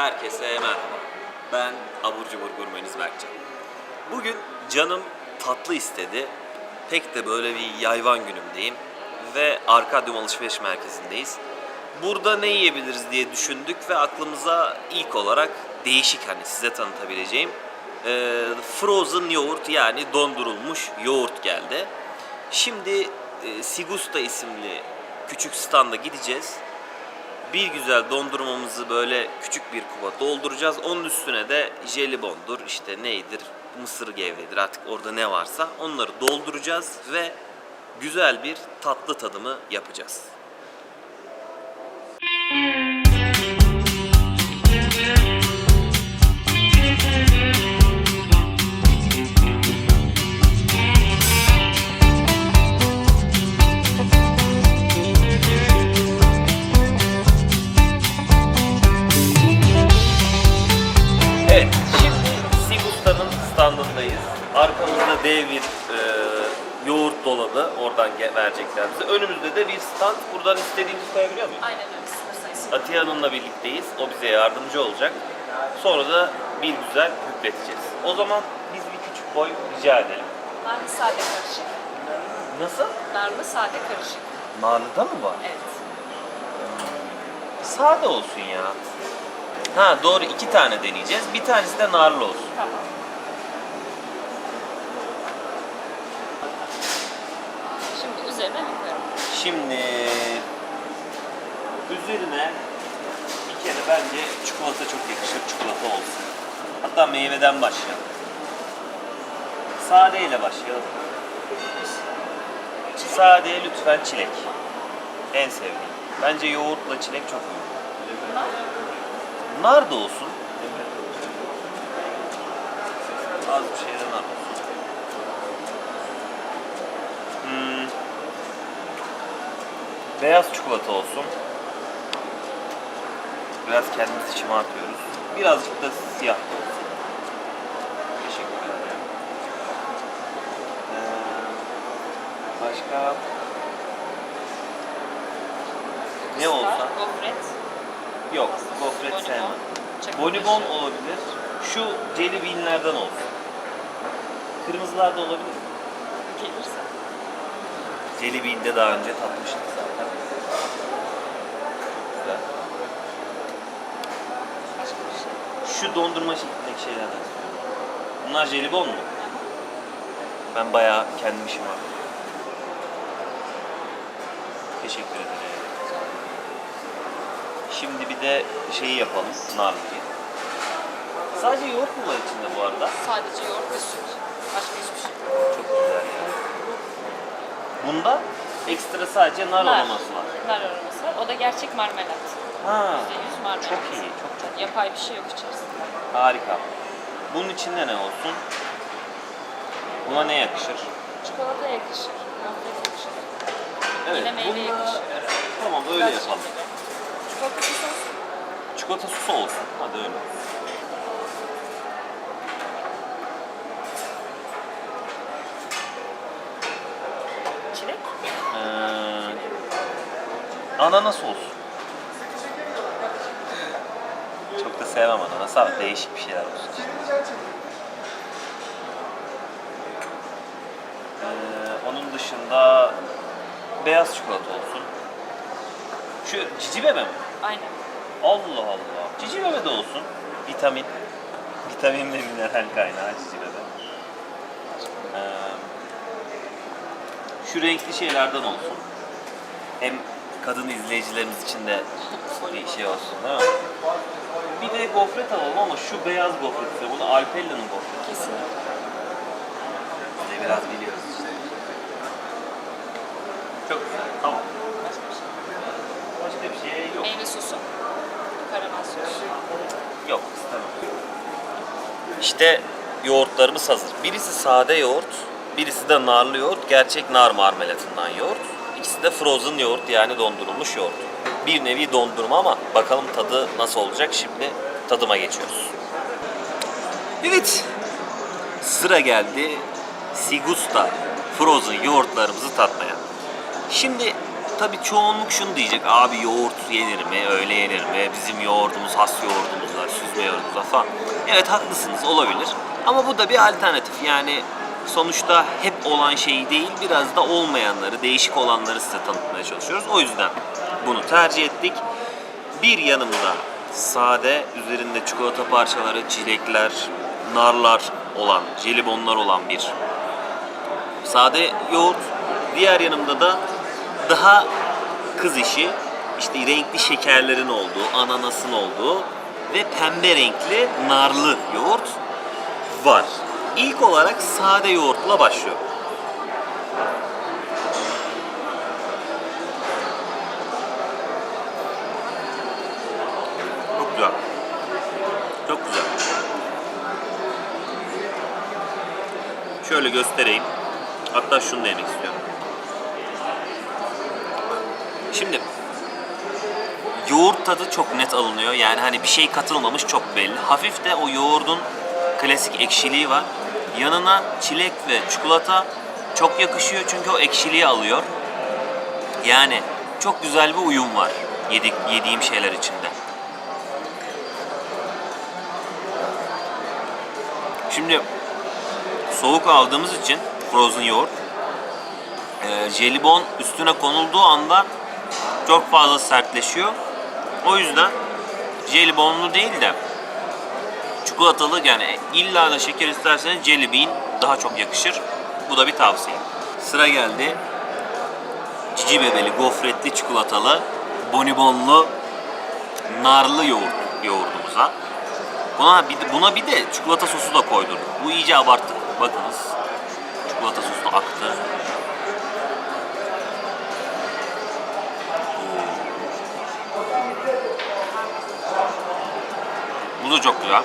Herkese merhaba. Ben abur cubur gurmeniz Berkcan. Bugün canım tatlı istedi. Pek de böyle bir yayvan günümdeyim. Ve Arkadyum Alışveriş Merkezi'ndeyiz. Burada ne yiyebiliriz diye düşündük ve aklımıza ilk olarak değişik hani size tanıtabileceğim e, frozen yoğurt yani dondurulmuş yoğurt geldi. Şimdi e, Sigusta isimli küçük standa gideceğiz bir güzel dondurmamızı böyle küçük bir kuba dolduracağız. Onun üstüne de jelibondur, işte neydir, mısır gevreğidir artık orada ne varsa onları dolduracağız ve güzel bir tatlı tadımı yapacağız. Ge- verecekler bize. Önümüzde de bir stand, buradan istediğimizi koyabiliyor muyuz? Aynen öyle sınır sayısı. Atiye Hanım'la birlikteyiz, o bize yardımcı olacak. Sonra da bir güzel hüpleteceğiz. O zaman biz bir küçük boy rica edelim. Narlı sade karışık. Nasıl? Narlı sade karışık. Narlı'da mı var? Evet. Sade olsun ya. Ha doğru iki tane deneyeceğiz. Bir tanesi de narlı olsun. Tamam. Şimdi üzerine hüplerim. Şimdi üzerine bir kere bence çikolata çok yakışır. Çikolata olsun. Hatta meyveden başlayalım. Sade ile başlayalım. Sadeye lütfen çilek. En sevdiğim. Bence yoğurtla çilek çok. Bunlar Nar da olsun. Az bir şeyden nar olsun. Beyaz çikolata olsun. Biraz kendimizi şımartıyoruz. Birazcık da siyah da olsun. Teşekkür ederim. Ee, başka ne olsa? Gofret. Yok, gofret sevmem. Bonibon olabilir. Şu jelly beanlerden olsun. Kırmızılar da olabilir. Gelirse. Jelly bean'de daha önce tatmıştık zaten. Güzel. Başka bir şey. Şu dondurma şeklindeki şeylerden istiyorum. Bunlar jelibon mu? Ben bayağı kendim işim var. Teşekkür ederim. Şimdi bir de şeyi yapalım, narlıyı. Sadece yoğurt mu var içinde bu arada? Sadece yoğurt ve süt. Başka hiçbir şey. yok. Çok güzel ya. Bunda ekstra sadece nar, aroması var. Nar aroması var. O da gerçek marmelat. Ha, %100 marmelat. çok iyi, çok çok Yapay bir şey yok içerisinde. harika. Bunun içinde ne olsun? Buna ne yakışır? Çikolata yakışır. Evet, Yine meyve bununla- yakışır. Tamam öyle Biraz yapalım. şey. Çikolata sos. Çikolata sosu olsun. Hadi öyle. Çilek. Ee, ananas olsun. Çok da sevmem ananas ama değişik bir şeyler olsun. işte. Ee, onun dışında beyaz çikolata olsun. Şu cici bebe mi? Aynen. Allah Allah. Cici bebe de olsun. Vitamin. Vitamin ve mineral kaynağı cici bebe. Ee, şu renkli şeylerden olsun. Hem kadın izleyicilerimiz için de bir şey olsun değil mi? Bir de gofret alalım ama şu beyaz gofret istiyorum. Bunu Alpella'nın gofreti. Kesinlikle. Biz de biraz biliyoruz işte. Çok güzel. Tamam. Başka bir şey. Başka bir şey yok. Meyve sosu. Karamel sosu. Yok istemem. İşte yoğurtlarımız hazır. Birisi sade yoğurt, birisi de narlı yoğurt. Gerçek nar marmelatından yoğurt. İkisi de frozen yoğurt yani dondurulmuş yoğurt. Bir nevi dondurma ama bakalım tadı nasıl olacak. Şimdi tadıma geçiyoruz. Evet. Sıra geldi Sigusta frozen yoğurtlarımızı tatmaya. Şimdi tabii çoğunluk şunu diyecek. Abi yoğurt yenir mi? Öyle yenir mi? Bizim yoğurdumuz, has yoğurdumuz var, süzme yoğurdumuz falan. Evet haklısınız olabilir. Ama bu da bir alternatif. Yani sonuçta hep olan şey değil, biraz da olmayanları, değişik olanları size tanıtmaya çalışıyoruz. O yüzden bunu tercih ettik. Bir yanımda sade, üzerinde çikolata parçaları, çilekler, narlar olan, jelibonlar olan bir sade yoğurt. Diğer yanımda da daha kız işi, işte renkli şekerlerin olduğu, ananasın olduğu ve pembe renkli narlı yoğurt var. İlk olarak sade yoğurtla başlıyor. Çok güzel. Çok güzel. Şöyle göstereyim. Hatta şunu denemek istiyorum. Şimdi yoğurt tadı çok net alınıyor. Yani hani bir şey katılmamış çok belli. Hafif de o yoğurdun klasik ekşiliği var. Yanına çilek ve çikolata çok yakışıyor çünkü o ekşiliği alıyor. Yani çok güzel bir uyum var yedik, yediğim şeyler içinde. Şimdi soğuk aldığımız için frozen yoğurt e, jelibon üstüne konulduğu anda çok fazla sertleşiyor. O yüzden jelibonlu değil de çikolatalı yani illa da şeker isterseniz jelly bean daha çok yakışır. Bu da bir tavsiye. Sıra geldi. Cici bebeli, gofretli, çikolatalı, bonibonlu, narlı yoğurt yoğurdumuza. Buna bir, de- buna bir de çikolata sosu da koydum. Bu iyice abarttık. Bakınız. Çikolata sosu da aktı. Bu da çok güzel.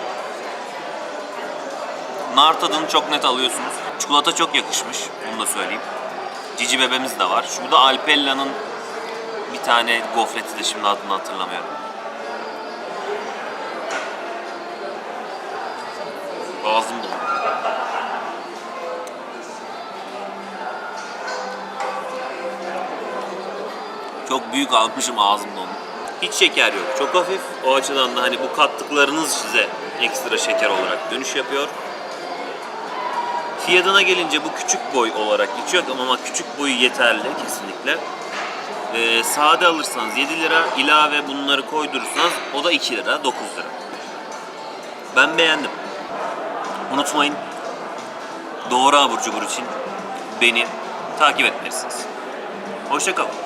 Nar tadını çok net alıyorsunuz. Çikolata çok yakışmış. Bunu da söyleyeyim. Cici bebemiz de var. Şurada Alpella'nın bir tane gofreti de şimdi adını hatırlamıyorum. Ağzım dolu. Çok büyük almışım ağzım dolu. Hiç şeker yok. Çok hafif. O açıdan da hani bu kattıklarınız size ekstra şeker olarak dönüş yapıyor. Fiyatına gelince bu küçük boy olarak geçiyor ama küçük boyu yeterli kesinlikle. Ee, sade alırsanız 7 lira, ilave bunları koydurursanız o da 2 lira, 9 lira. Ben beğendim. Unutmayın doğru abur cubur için beni takip etmelisiniz. Hoşçakalın.